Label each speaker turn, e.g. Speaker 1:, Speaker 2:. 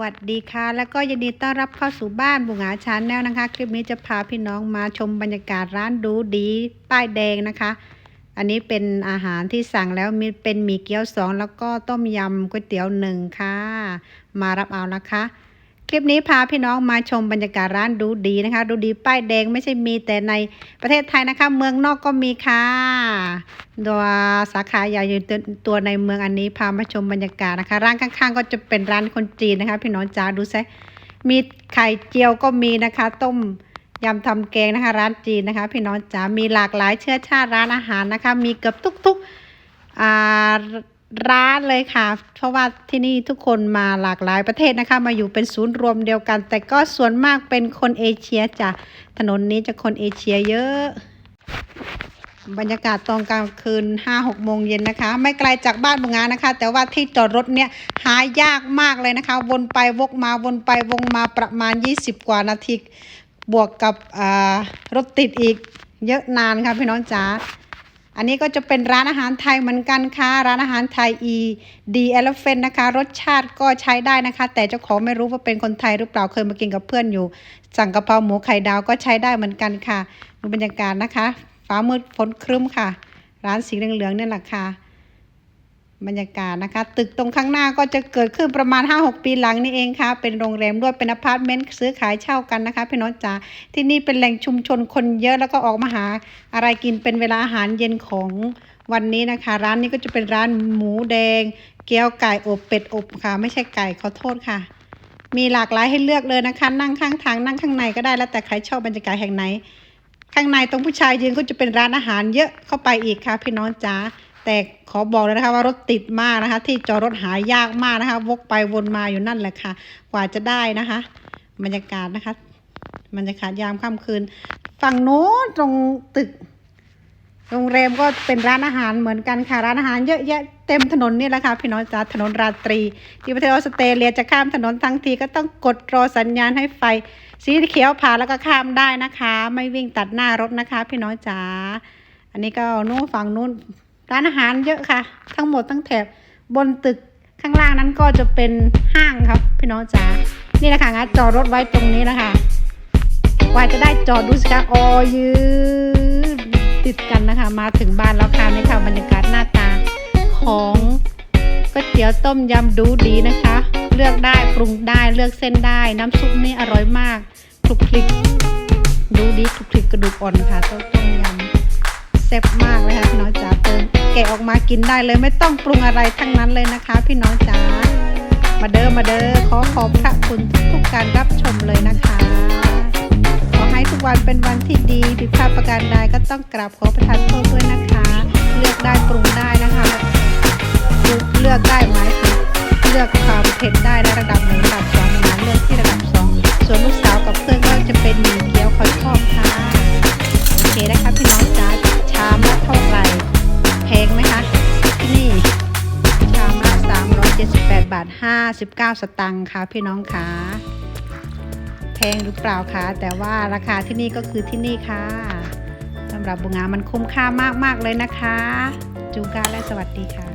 Speaker 1: วัสดีค่ะ แล้วก็ยินดีต้อนรับเข้าสู่บ้านบุงหาชานแนลนะคะ คลิปนี้จะพาพี่น้องมาชมบรรยากาศร้านดูดีป้ายแดงนะคะ อันนี้เป็นอาหารที่สั่งแล้วมีเป็นหมี่เกี๊ยวสองแล้วก็ต้มยำก๋วยเตี๋ยวหนึ่งค่ะ มารับเอานะคะ คลิปนี้พาพี่น้องมาชมบรรยากาศร้านดูดีนะคะ ดูดีป้ายแดงไม่ใช่มีแต่ในประเทศไทยนะคะ เมืองนอกก็มีค่ะตัวสาขาใหญ่อยู่ตัวในเมืองอันนี้พามาชมบรรยากาศนะคะ ร้านข้างๆ ก็จะเป็นร้านคนจีนนะคะ พี่น้องจ๋าดูซิมีไข่เจียวก็มีนะคะ ต้มยำทำแกงนะคะ ร้านจีนนะคะ พี่น้องจ๋ามีหลากหลายเชื้อชาติร้านอาหารนะคะ มีเกือบทุกๆอ่า ร้านเลยค่ะ เพราะว่าที่นี่ทุกคนมาหลากหลายประเทศนะคะ มาอยู่เป็นศูนย์รวมเดียวกัน แต่ก็ส่วนมากเป็นคนเอเชียจ้ะถนนนี้จะคนเอเชียเยอะ บรรยากาศตอนกลางคืนห้าหกโมงเย็นนะคะ ไม่ไกลจากบ้านบุงงานนะคะ แต่ว่าที่จอดรถเนี่ยหายากมากเลยนะคะ วนไปวกมาวนไปวงมาประมาณ 20 กว่านาทีบวกกับรถติดอีกเยอะนานค่ะพี่น้องจ๋า อันนี้ก็จะเป็นร้านอาหารไทยเหมือนกันค่ะ ร้านอาหารไทย E D Elephant นะคะ รสชาติก็ใช้ได้นะคะ แต่เจ้าของไม่รู้ว่าเป็นคนไทยหรือเปล่าเคยมากินกับเพื่อนอยู่ สั่งกะเพราหมูไข่ดาวก็ใช้ได้เหมือนกันค่ะดูบรรยากาศนะคะ ฟ้ามืดฝนครึ้มค่ะ ร้านสีเหลืองๆเนี่ยแหละค่ะ บรรยากาศนะคะ ตึกตรงข้างหน้าก็จะเกิดขึ้นประมาณ 5-6 ปีหลังนี่เองค่ะ เป็นโรงแรมด้วยเป็นอพาร์ตเมนต์ซื้อขายเช่ากันนะคะ พี่น้องจ๋าที่นี่เป็นแหล่งชุมชนคนเยอะแล้วก็ออกมาหาอะไรกินเป็นเวลาอาหารเย็นของวันนี้นะคะ ร้านนี้ก็จะเป็นร้านหมูแดง เกี๊ยวไก่อบเป็ดอบค่ะ ไม่ใช่ไก่ขอโทษค่ะ มีหลากหลายให้เลือกเลยนะคะ นั่งข้างทางนั่งข้างในก็ได้แล้วแต่ใครชอบบรรยากาศแห่งไหน ข้างในตรงผู้ชายยืนก็จะเป็นร้านอาหารเยอะเข้าไปอีกค่ะ พี่น้องจ๋า แต่ขอบอกเลยนะคะว่ารถติดมากนะคะ ที่จอดรถหายากมากนะคะ วกไปวนมาอยู่นั่นแหละค่ะ กว่าจะได้นะคะ บรรยากาศนะคะบรรยากาศยามค่ำคืน ฝั่งโน้นตรงตึกโรงแรมก็เป็นร้านอาหารเหมือนกันค่ะร้านอาหารเยอะแยะเต็มถนนนี่แหละค่ะพี่น้องจ๋าถนนราตรี ที่ประเทศออสเตรเลียจะข้ามถนนทั้งทีก็ต้องกดรอสัญญาณให้ไฟ สีเขียวผ่านแล้วก็ข้ามได้นะคะ ไม่วิ่งตัดหน้ารถนะคะ พี่น้องจ๋าอันนี้ก็นู้นฝั่งนู้น ร้านอาหารเยอะค่ะ ทั้งหมดทั้งแถบบนตึกข้างล่างนั้นก็จะเป็นห้างครับ พี่น้องจ๋านี่แหละค่ะงั้นจอดรถไว้ตรงนี้นะคะกว่าจะได้จอดดูสิคะออยืนติดกันนะคะ มาถึงบ้านแล้วค่ะนี่ค่ะบรรยากาศหน้าตาของก๋วยเตี๋ยวต้มยำดูดีนะคะ เลือกได้ปรุงได้เลือกเส้นได้ น้ำซุปนี่อร่อยมากคลุกคลิกดูดีคลุกคลิกกระดูกอ่อนค่ะต้มยำแซ่บมากเลยค่ะพี่น้องจ๋า แกะออกมากินได้เลยไม่ต้องปรุงอะไรทั้งนั้นเลยนะคะ พี่น้องจ๋ามาเด้อมาเด้อขอขอบพระคุณทุกๆการรับชมเลยนะคะ ขอให้ทุกวันเป็นวันที่ดีผิดพลาดประการใดก็ต้องกราบขอประทานโทษด้วยนะคะ เลือกได้ปรุงได้นะคะเลือกได้หมายถึงเลือกความเผ็ดได้ในระดับหนึ่งระดับสองหมาเลือกที่ระดับสองส่วนลูกสาวกับเพื่อนก็จะเป็นหมี่เกี๊ยวเขาชอบค่ะโอเคนะคะพี่น้องจ้า 59 สตังค์ค่ะพี่น้องค่ะแพงหรือเปล่าคะแต่ว่าราคาที่นี่ก็คือที่นี่ค่ะสำหรับบุงงามันคุ้มค่ามากๆเลยนะคะ จูกาและสวัสดีค่ะ